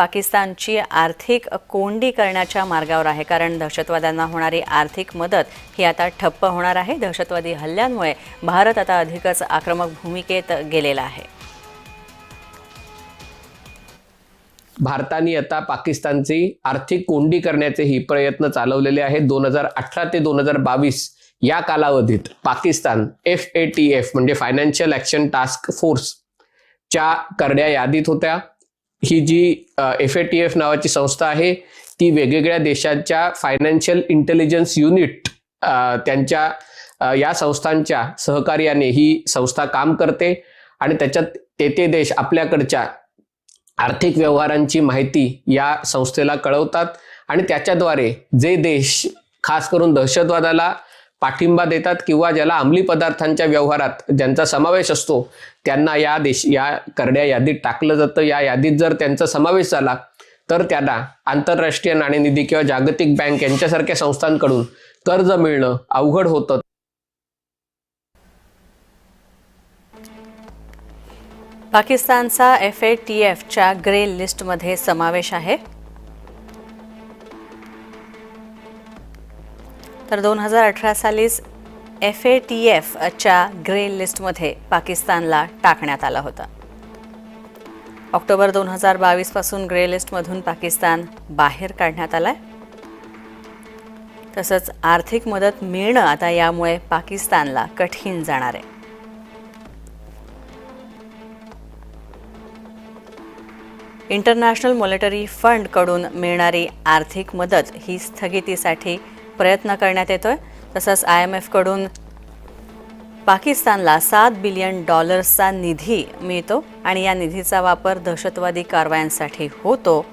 पाकिस्तानची आर्थिक कोंडी करण्याच्या मार्गावर आहे. कारण दहशतवाद्यांना होणारी आर्थिक मदत ही आता ठप्प होणार आहे. दहशतवादी हल्ल्यांमुळे भारत आता अधिकच आक्रमक भूमिकेत गेलेला आहे. भारताने आता पाकिस्तानची आर्थिक कोंडी करण्याचे ही प्रयत्न चालवलेले आहेत. दोन हजार अठरा ते दोन हजार बावीस या कालावधीत Pakistan F A T F म्हणजे फायनान्शियल ऍक्शन टास्क फोर्स च्या करड्या यादीत होत्या. ही जी एफ ए टी एफ नावाची संस्था आहे ती वेगवेगळ्या देशांच्या फायनान्शियल इंटेलिजन्स युनिट त्यांच्या या संस्थांच्या सहकार्याने ही संस्था काम करते. आणि त्याच्यात ते ते देश आपल्याकडच्या आर्थिक व्यवहारांची माहिती या संस्थेला कळवतात. आणि त्याच्याद्वारे जे देश खास करून दहशतवादाला पाठिंबा देतात किंवा ज्याला अंमली पदार्थांच्या व्यवहारात ज्यांचा समावेश असतो त्यांना या देश या करड्या यादीत टाकलं जातं. या यादीत जर त्यांचा समावेश झाला तर त्यांना आंतरराष्ट्रीय नाणेनिधी किंवा जागतिक बँक यांच्यासारख्या संस्थांकडून कर्ज मिळणं अवघड होतं. पाकिस्तानचा एफ ए टी एफच्या ग्रे लिस्टमध्ये समावेश आहे. तर दोन हजार अठरा सालीच एफ ए टी एफच्या ग्रे लिस्टमध्ये पाकिस्तानला टाकण्यात आलं होतं. ऑक्टोबर दोन हजार बावीसपासून ग्रे लिस्टमधून पाकिस्तान बाहेर काढण्यात आलाय. तसंच आर्थिक मदत मिळणं आता यामुळे पाकिस्तानला कठीण जाणार आहे. इंटरनॅशनल मॉनिटरी फंडकडून मिळणारी आर्थिक मदत ही स्थगितीसाठी प्रयत्न करण्यात येतोय. तसंच आय एम एफकडून पाकिस्तानला सात बिलियन डॉलर्सचा निधी मिळतो आणि या निधीचा वापर दहशतवादी कारवायांसाठी होतो.